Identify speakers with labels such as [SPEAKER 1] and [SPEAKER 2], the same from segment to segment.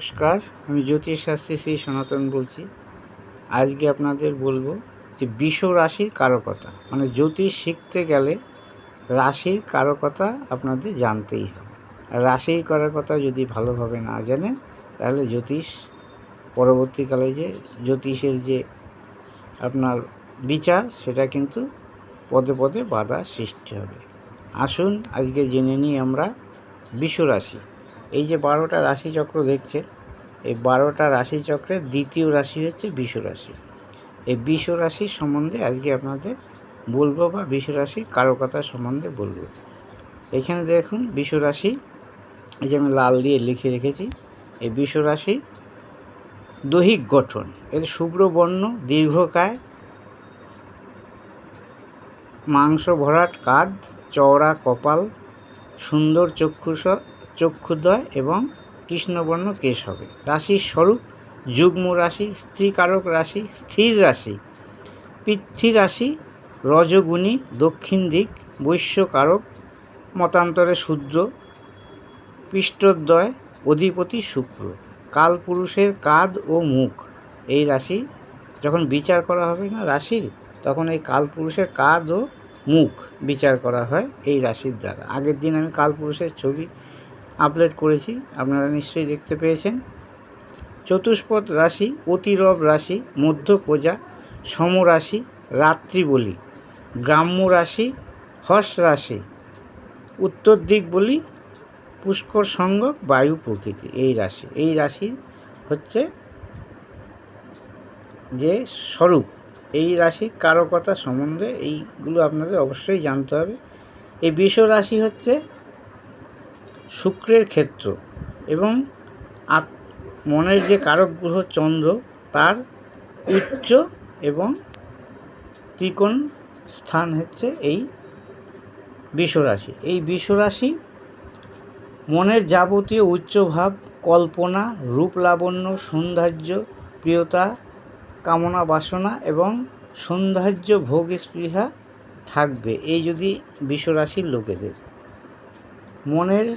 [SPEAKER 1] নমস্কার, আমি জ্যোতিষ শাস্ত্রী শ্রী সনাতন বলছি। আজকে আপনাদের বলব যে বিশ্ব রাশির কারকতা মানে জ্যোতিষ শিখতে গেলে রাশির কারকতা আপনাদের জানতেই হবে। আর রাশির কারকতা যদি ভালোভাবে না জানেন, তাহলে জ্যোতিষ, পরবর্তীকালে যে জ্যোতিষের যে আপনার বিচার, সেটা কিন্তু পদে পদে বাধা সৃষ্টি হবে। আসুন, আজকে জেনে নিই আমরা বিশ্ব রাশি। এই যে বারোটা রাশিচক্র দেখছেন এই বারোটা রাশিচক্রের দ্বিতীয় রাশি হচ্ছে বিষ রাশি। এই বিষ রাশির সম্বন্ধে আজকে আপনাদের বলব বা বিষ রাশির কারকতা সম্বন্ধে বলব। এখানে দেখুন, বিষ রাশি, এই যে আমি লাল দিয়ে লিখে রেখেছি, এই বিষ রাশি দৈহিক গঠন, এর শুভ্র বর্ণ, দীর্ঘকায়, মাংস ভরাট, কাঁধ, চওড়া, কপাল, সুন্দর চক্ষুষ চক্ষুদ্বয় এবং কৃষ্ণবর্ণ কেশ হবে। রাশির স্বরূপ যুগ্ম রাশি, স্ত্রীকারক রাশি, স্থির রাশি। পৃথ্বী রাশি রজগুণী, দক্ষিণ দিক, বৈশ্যকারক, মতান্তরে শূদ্র, পৃষ্ঠদ্বয়, অধিপতি শুক্র। কালপুরুষের কাঁধ ও মুখ। এই রাশি যখন বিচার করা হবে না রাশির, তখন এই কালপুরুষের কাঁধ ও মুখ বিচার করা হয় এই রাশির দ্বারা। আগের দিন আমি কালপুরুষের ছবি আপলোড করেছি, আপনারা নিশ্চয়ই দেখতে পেয়েছেন। চতুষ্পদ রাশি, অতিরব রাশি, মধ্য প্রজা সমরাশি রাত্রি বলি। গ্রাম্য রাশি, হর্ষ রাশি, উত্তর দিক বলি, পুষ্কর সঙ্গক বায়ু প্রকৃতি, এই রাশি। এই রাশি হচ্ছে যে স্বরূপ। এই রাশির কারকতা সম্বন্ধে এইগুলো আপনাদের অবশ্যই জানতে হবে। এই বিষ রাশি হচ্ছে শুক্রের ক্ষেত্র এবং মনের যে কারক গ্রহ চন্দ্র, তার উচ্চ এবং ত্রিকোণ স্থান হচ্ছে এই বিশ্বরাশি। এই বিশ্বরাশি মনের যাবতীয় উচ্চভাব কল্পনা, রূপ লাবণ্য, সৌন্দর্য, প্রিয়তা, কামনা বাসনা এবং সৌন্দর্য ভোগ স্পৃহা থাকবে। এই যদি বিশ্বরাশির লোকেদের মনের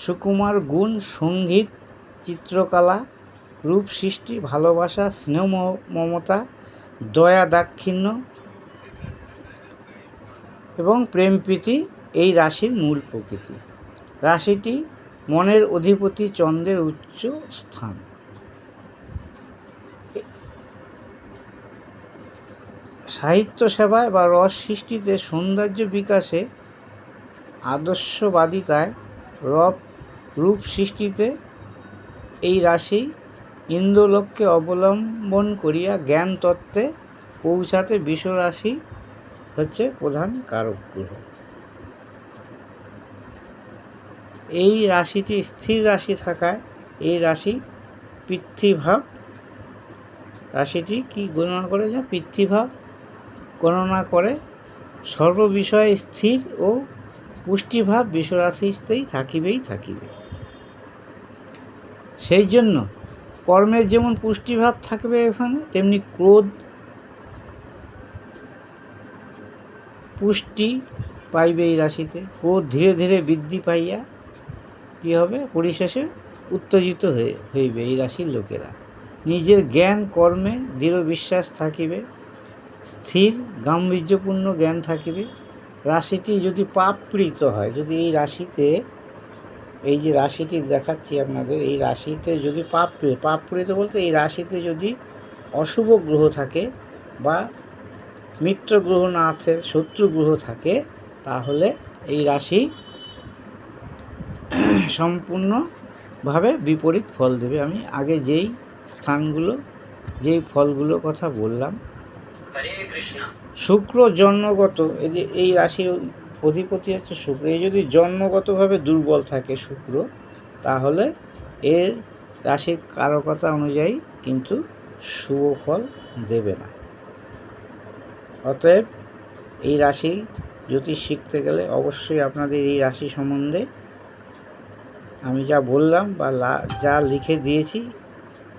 [SPEAKER 1] সুকুমার গুণ সংগীত, চিত্রকলা, রূপ সৃষ্টি, ভালোবাসা, স্নেহ মমতা, দয়া, দাক্ষিণ্য এবং প্রেম প্রীতি এই রাশির মূল প্রকৃতি। রাশিটি মনের অধিপতি চন্দ্রের উচ্চ স্থান। সাহিত্য সেবায় বা রস সৃষ্টিতে সৌন্দর্য বিকাশে আদর্শবাদিতায় রব রূপ সৃষ্টিতে এই রাশি ইন্দ্রলোককে অবলম্বন করিয়া জ্ঞান তত্ত্বে পৌঁছাতে রাশি হচ্ছে প্রধান কারক গ্রহ। এই রাশিটি স্থির রাশি থাকায় এই রাশি পৃথ্বীভাব রাশিটি কি গণনা করে যা? পৃথ্বীভাব গণনা করে সর্ববিষয়ে স্থির ও পুষ্টিভাব বিশ্বরাশিতেই থাকিবেই থাকিবে। সেই জন্য কর্মের যেমন পুষ্টিভাব থাকবে এখানে, তেমনি ক্রোধ, পুষ্টি পাইবে এই রাশিতে। ক্রোধ ধীরে ধীরে বৃদ্ধি পাইয়া কী হবে? পরিশেষে উত্তেজিত হয়ে, হইবে এই রাশির লোকেরা। নিজের জ্ঞান, কর্মে দৃঢ় বিশ্বাস থাকিবে, স্থির, গাম্ভীর্যপূর্ণ জ্ঞান থাকিবে। রাশিটি যদি পাপপ্রীত হয়, যদি এই রাশিতে এই যে রাশিটি দেখাচ্ছি আপনাদের এই রাশিতে যদি পাপ পাপ পাপপ্রীত বলতে এই রাশিতে যদি অশুভ গ্রহ থাকে বা মিত্র গ্রহ না আছে শত্রু গ্রহ থাকে তাহলে এই রাশি সম্পূর্ণভাবে বিপরীত ফল দেবে। আমি আগে যেই স্থানগুলো যেই ফলগুলো কথা বললাম শুক্র জন্মগত এই যে এই রাশির অধিপতি হচ্ছে শুক্র। এই যদি জন্মগতভাবে দুর্বল থাকে শুক্র, তাহলে এর রাশির কারকতা অনুযায়ী কিন্তু শুভ ফল দেবে না। অতএব এই রাশি জ্যোতিষ শিখতে গেলে অবশ্যই আপনাদের এই রাশি সম্বন্ধে আমি যা বললাম বা যা লিখে দিয়েছি,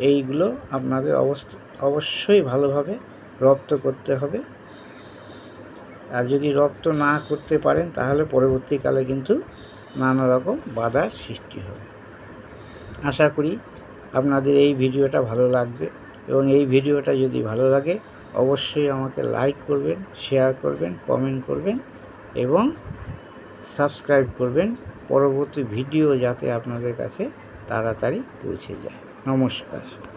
[SPEAKER 1] এইগুলো আপনাদের অবশ্যই ভালোভাবে রপ্ত করতে হবে। আর যদি রপ্ত না করতে পারেন, তাহলে পরবর্তীকালে কিন্তু নানা রকম বাধার সৃষ্টি হবে। আশা করি আপনাদের এই ভিডিওটা ভালো লাগবে এবং এই ভিডিওটা যদি ভালো লাগে, অবশ্যই আমাকে লাইক করবেন, শেয়ার করবেন, কমেন্ট করবেন এবং সাবস্ক্রাইব করবেন। পরবর্তী ভিডিও যাতে আপনাদের কাছে তাড়াতাড়ি পৌঁছে যায়। নমস্কার।